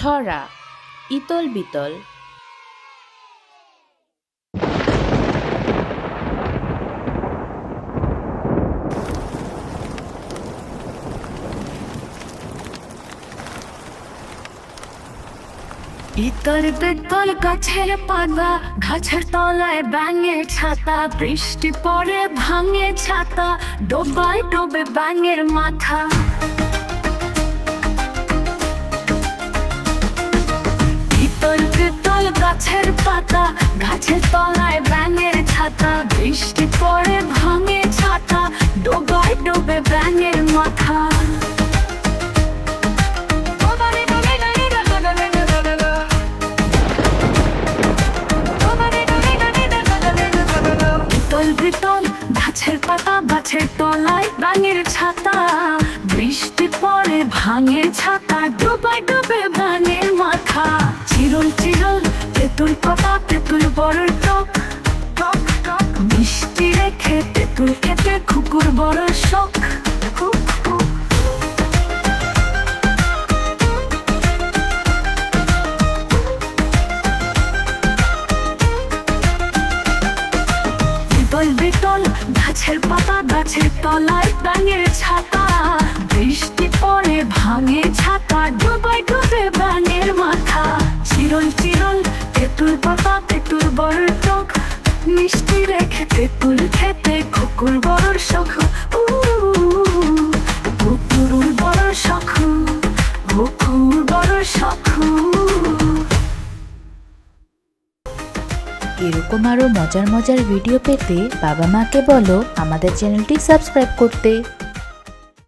ছড়া, ইতল বিতল। ইতর বিতল গাছের পাতা, গাছের তলায় ব্যাঙের ছাতা, বৃষ্টি পড়ে ভাঙে ছাতা, ডোবায় ডোবে ব্যাঙের মাথা। পাতা গাছের তলায় ব্যাঙের ছাতা, বৃষ্টি পড়ে ভাঙে ছাতা, ডোবায় ডোবে ব্যাঙের মাথা। গাছের পাতা, গাছের তলায় বাঙের ছাতা, বৃষ্টি পড়ে ভাঙে ছাতা ডুবাই ডুবে তেঁতুল পাতা, তেঁতুল বড় টক টক মিষ্টি রেখে তেঁতুল খেতে কুকুর বড় শখ। বিতল গাছের পাতা গাছের তলায় ব্যাঙের বড় টক মিষ্টি রেখে তেঁতুল খেতে কুকুর বড় শখ। কুকুর বড় শখ কুকুর বড় শখ। এরকম আরও মজার মজার ভিডিও পেতে বাবা মাকে বলো আমাদের চ্যানেলটি সাবস্ক্রাইব করতে।